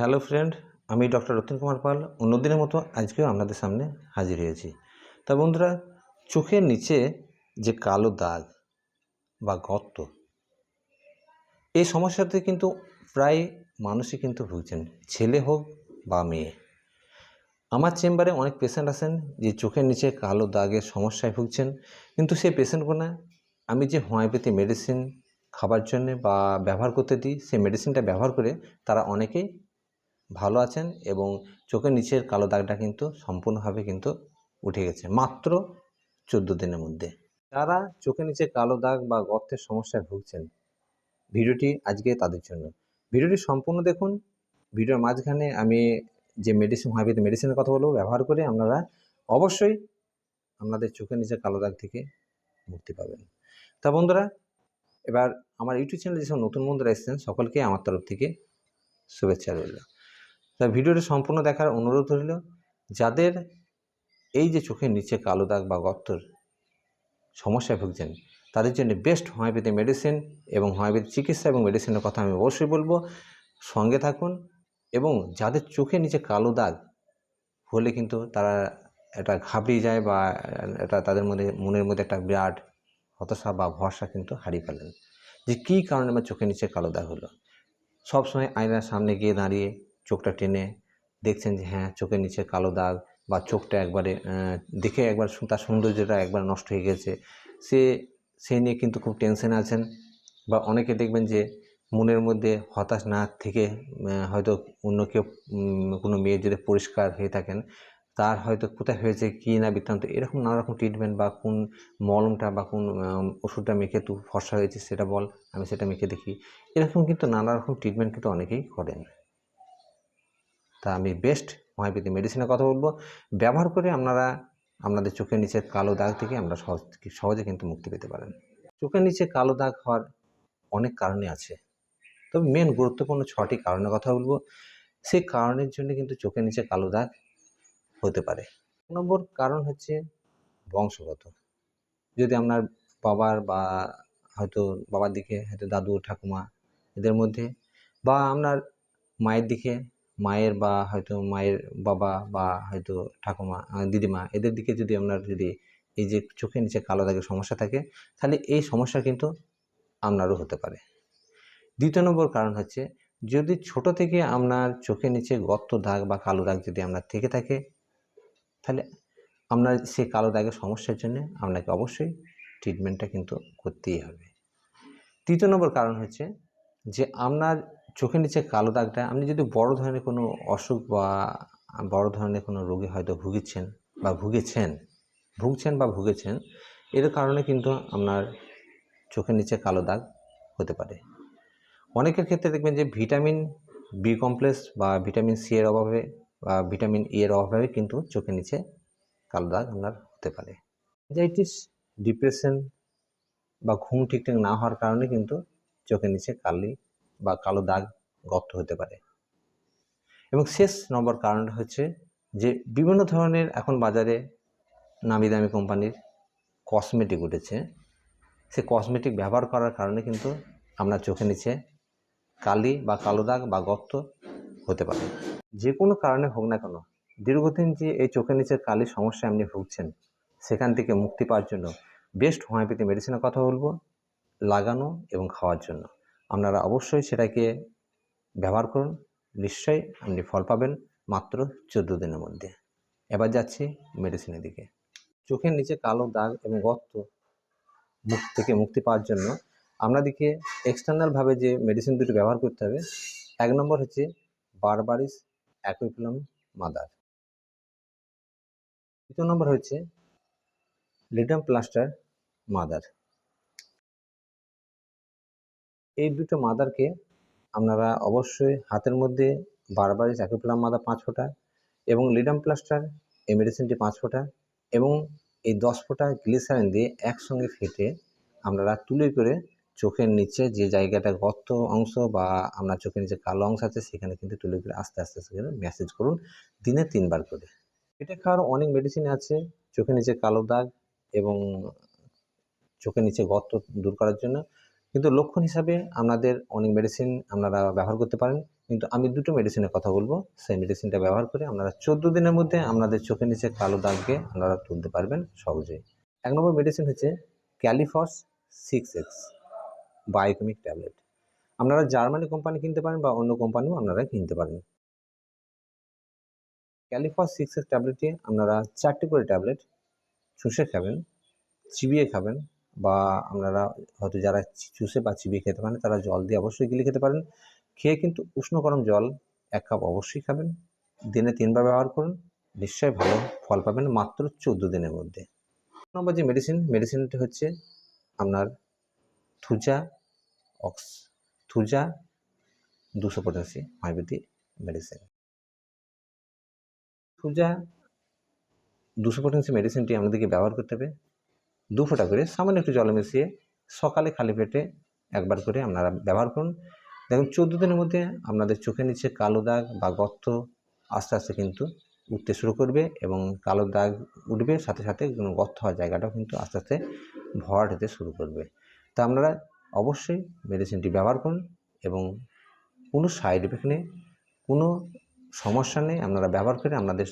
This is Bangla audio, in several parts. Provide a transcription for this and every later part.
হ্যালো ফ্রেন্ড, আমি ডক্টর রতন কুমার পাল। অন্যদিনের মতো আজকেও আপনাদের সামনে হাজির হয়েছি। তা বন্ধুরা, চোখের নিচে যে কালো দাগ বা গর্ত, এই সমস্যাতে কিন্তু প্রায় মানুষই কিন্তু ভুগছেন, ছেলে হোক বা মেয়ে। আমার চেম্বারে অনেক পেশেন্ট আসেন যে চোখের নিচে কালো দাগের সমস্যায় ভুগছেন, কিন্তু সেই পেশেন্টগুলো আমি যে হোমিওপ্যাথি মেডিসিন খাবার জন্যে বা ব্যবহার করতে দিই, সেই মেডিসিনটা ব্যবহার করে তারা অনেকেই ভালো আছেন এবং চোখের নিচের কালো দাগটা কিন্তু সম্পূর্ণভাবে কিন্তু উঠে গেছে মাত্র চোদ্দ দিনের মধ্যে। যারা চোখের নিচে কালো দাগ বা গর্তের সমস্যায় ভুগছেন, ভিডিওটি আজকে তাদের জন্য। ভিডিওটি সম্পূর্ণ দেখুন। ভিডিওর মাঝখানে আমি যে মেডিসিন হোমিওপ্যাথি মেডিসিনের কথা বলব, ব্যবহার করে আপনারা অবশ্যই আপনাদের চোখের নিচে কালো দাগ থেকে মুক্তি পাবেন। তা বন্ধুরা, এবার আমার ইউটিউব চ্যানেলে যেসব নতুন বন্ধুরা এসেছেন, সকলকে আমার তরফ থেকে শুভেচ্ছা রইল। তা ভিডিওটি সম্পূর্ণ দেখার অনুরোধ রইল, যাদের এই যে চোখের নিচে কালো দাগ বা গর্তর সমস্যায় ভুগছেন, তাদের জন্য বেস্ট হোমিওপ্যাথি মেডিসিন এবং হোমিওপ্যাথি চিকিৎসা এবং মেডিসিনের কথা আমি অবশ্যই বলব। সঙ্গে থাকুন এবং যাদের চোখের নিচে কালো দাগ হলে কিন্তু তারা এটা ঘাবড়িয়ে যায় বা এটা তাদের মধ্যে, মনের মধ্যে একটা বিরাট হতাশা বা ভরসা কিন্তু হারিয়ে ফেলেন যে কী কারণে আমার চোখের নিচে কালো দাগ হলো। সবসময় আয়নার সামনে গিয়ে দাঁড়িয়ে চোখটা টেনে দেখছেন যে হ্যাঁ চোখের নিচে কালো দাগ বা চোখটা একবারে দেখে একবার তার সৌন্দর্যটা একবার নষ্ট হয়ে গেছে। সে সে নিয়ে কিন্তু খুব টেনশনে আছেন বা অনেকে দেখবেন যে, মনের মধ্যে হতাশ না থেকে হয়তো অন্য কেউ কোনো মেয়ে যদি পরিষ্কার হয়ে থাকেন, তার হয়তো কোথায় হয়েছে, কী না বৃত্তান্ত, এরকম নানা রকম ট্রিটমেন্ট বা কোন মলমটা বা কোন ওষুধটা মেখে তু ফর্সা হয়েছে সেটা বল, আমি সেটা মেখে দেখি। এরকম কিন্তু নানা রকম ট্রিটমেন্ট কিন্তু অনেকেই করেন। তা আমি বেস্ট হোমিওপ্যাথি মেডিসিনের কথা বলব। ব্যবহার করে আপনারা আপনাদের চোখের নিচে কালো দাগ থেকে আমরা সহজ সহজে কিন্তু মুক্তি পেতে পারেন। চোখের নিচে কালো দাগ হওয়ার অনেক কারণে আছে। তবে মেন গুরুত্বপূর্ণ ছটি কারণের কথা বলব। সেই কারণের জন্য কিন্তু চোখের নিচে কালো দাগ হতে পারে। নম্বর কারণ হচ্ছে বংশগত। যদি আপনার বাবার বা হয়তো বাবার দিকে, হয়তো দাদু, ঠাকুমা এদের মধ্যে বা আপনার মায়ের দিকে মায়ের বা হয়তো মায়ের বাবা বা হয়তো ঠাকুমা দিদিমা, এদের দিকে যদি আপনার যদি এই যে চোখের নিচে কালো দাগের সমস্যা থাকে, তাহলে এই সমস্যা কিন্তু আপনারও হতে পারে। দ্বিতীয় নম্বর কারণ হচ্ছে, যদি ছোট থেকে আপনার চোখের নিচে গর্ত দাগ বা কালো দাগ যদি আপনার থেকে থাকে, তাহলে আপনার সেই কালো দাগের সমস্যার জন্য আপনাকে অবশ্যই ট্রিটমেন্টটা কিন্তু করতেই হবে। তৃতীয় নম্বর কারণ হচ্ছে যে আপনার চোখের নিচে কালো দাগটা, আপনি যদি বড় ধরনের কোনো অসুখ বা বড় ধরনের কোনো রোগে হয়তো ভুগেছেন বা ভুগেছেন, ভুগছেন বা ভুগেছেন, এর কারণে কিন্তু আপনার চোখের নিচে কালো দাগ হতে পারে। অনেকের ক্ষেত্রে দেখবেন যে ভিটামিন বি কমপ্লেক্স বা ভিটামিন সি এর অভাবে বা ভিটামিন ই এর অভাবে কিন্তু চোখের নিচে কালো দাগ আপনার হতে পারে। অ্যাংজাইটিস, ডিপ্রেশন বা ঘুম ঠিকঠাক না হওয়ার কারণে কিন্তু চোখের নিচে কালি বা কালো দাগ গর্ত হতে পারে। এবং শেষ নম্বর কারণটা হচ্ছে যে বিভিন্ন ধরনের এখন বাজারে নামি দামি কোম্পানির কসমেটিক উঠেছে। সে কসমেটিক ব্যবহার করার কারণে কিন্তু আপনার চোখের নিচে কালি বা কালো দাগ বা গর্ত হতে পারে। যে কোনো কারণে হোক না কেন, দীর্ঘদিন যে এই চোখের নিচে কালির সমস্যায় আপনি ভুগছেন, সেখান থেকে মুক্তি পাওয়ার জন্য বেস্ট হোমিওপ্যাথি মেডিসিনের কথা বলব, লাগানো এবং খাওয়ার জন্য। আপনারা অবশ্যই সেটাকে ব্যবহার করুন। নিশ্চয়ই আপনি ফল পাবেন মাত্র চোদ্দ দিনের মধ্যে। এবার যাচ্ছি মেডিসিনের দিকে। চোখের নিচে কালো দাগ এবং গর্ত মুখ থেকে মুক্তি পাওয়ার জন্য আপনাদেরকে এক্সটার্নালভাবে যে মেডিসিন দুটো ব্যবহার করতে হবে, এক নম্বর হচ্ছে বারবারিস অ্যাকুইফিলাম মাদার দ্বিতীয় নম্বর হচ্ছে লিডাম প্লাস্টার মাদার এই দুটো মাদারকে আপনারা অবশ্যই হাতের মধ্যে বারবারিস অ্যাকুইফিলাম মাদা পাঁচ ফোঁটা এবং লিডাম প্লাস্টার এই মেডিসিনটি পাঁচ ফোঁটা এবং এই দশ ফোঁটা গ্লিসারিন দিয়ে একসঙ্গে ফেটে আপনারা তুলে করে চোখের নিচে যে জায়গাটা গর্ত অংশ বা আপনার চোখের নিচে কালো অংশ আছে, সেখানে কিন্তু তুলে করে আস্তে আস্তে সেখানে ম্যাসেজ করুন দিনে তিনবার করে। এটা খাওয়ার অনেক মেডিসিন আছে চোখের নিচে কালো দাগ এবং চোখের নিচে গর্ত দূর করার জন্য। কিন্তু লক্ষণ হিসাবে আপনাদের অনেক মেডিসিন আপনারা ব্যবহার করতে পারেন। কিন্তু আমি দুটো মেডিসিনের কথা বলব। সেই মেডিসিনটা ব্যবহার করে আপনারা চোদ্দ দিনের মধ্যে আপনাদের চোখের নিচে কালো দাগকে আপনারা তুলতে পারবেন সহজেই। এক নম্বর মেডিসিন হচ্ছে kali phos six X biochemic tablet আপনারা জার্মানি কোম্পানি কিনতে পারেন বা অন্য কোম্পানিও আপনারা কিনতে পারেন। ক্যালিফস সিক্স এক্স ট্যাবলেটটি আপনারা চারটি করে ট্যাবলেট চুষে খাবেন, চিবিয়ে খাবেন বা আপনারা হয়তো যারা চুষে বা চিবিয়ে খেতে পারেন, তারা জল দিয়ে অবশ্যই গিলে খেতে পারেন। খেয়ে কিন্তু উষ্ণ গরম জল এক কাপ অবশ্যই খাবেন। দিনে তিনবার ব্যবহার করুন। নিশ্চয়ই ভালো ফল পাবেন মাত্র চোদ্দ দিনের মধ্যে। নম্বর যে মেডিসিন মেডিসিনটি হচ্ছে আপনার থুজা অক্স থুজা দুশো পঁচাশি আয়ুর্বেদিক মেডিসিন থুজা দুশো পঁচাশি মেডিসিনটি আমাদেরকে ব্যবহার করতে হবে। দু ফোঁটা করে সামান্য একটু জল মিশিয়ে সকালে খালি পেটে একবার করে আপনারা ব্যবহার করুন। দেখুন, চোদ্দ দিনের মধ্যে আপনাদের চোখের নিচে কালো দাগ বা গর্ত আস্তে আস্তে কিন্তু উঠতে শুরু করবে এবং কালো দাগ উঠবে, সাথে সাথে গর্ত হওয়ার জায়গাটাও কিন্তু আস্তে আস্তে ভরাট হতে শুরু করবে। তা আপনারা অবশ্যই মেডিসিনটি ব্যবহার করুন এবং কোনো সাইড এফেক্ট নেই, কোনো সমস্যা নেই, আপনারা ব্যবহার করে আপনাদের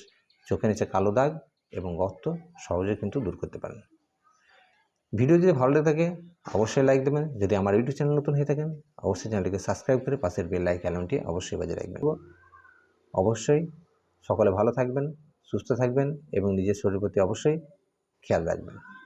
চোখের নিচে কালো দাগ এবং গর্ত সহজে কিন্তু দূর করতে পারেন। ভিডিও যদি ভালো লেগে থাকে, অবশ্যই লাইক দেবেন। যদি আমার ইউটিউব চ্যানেল নতুন হয়ে থাকেন, অবশ্যই চ্যানেলটিকে সাবস্ক্রাইব করে পাশের বেল লাইক অ্যালার্মটি অবশ্যই বাজে রাখবেন। অবশ্যই সকলে ভালো থাকবেন, সুস্থ থাকবেন এবং নিজের শরীর প্রতি অবশ্যই খেয়াল রাখবেন।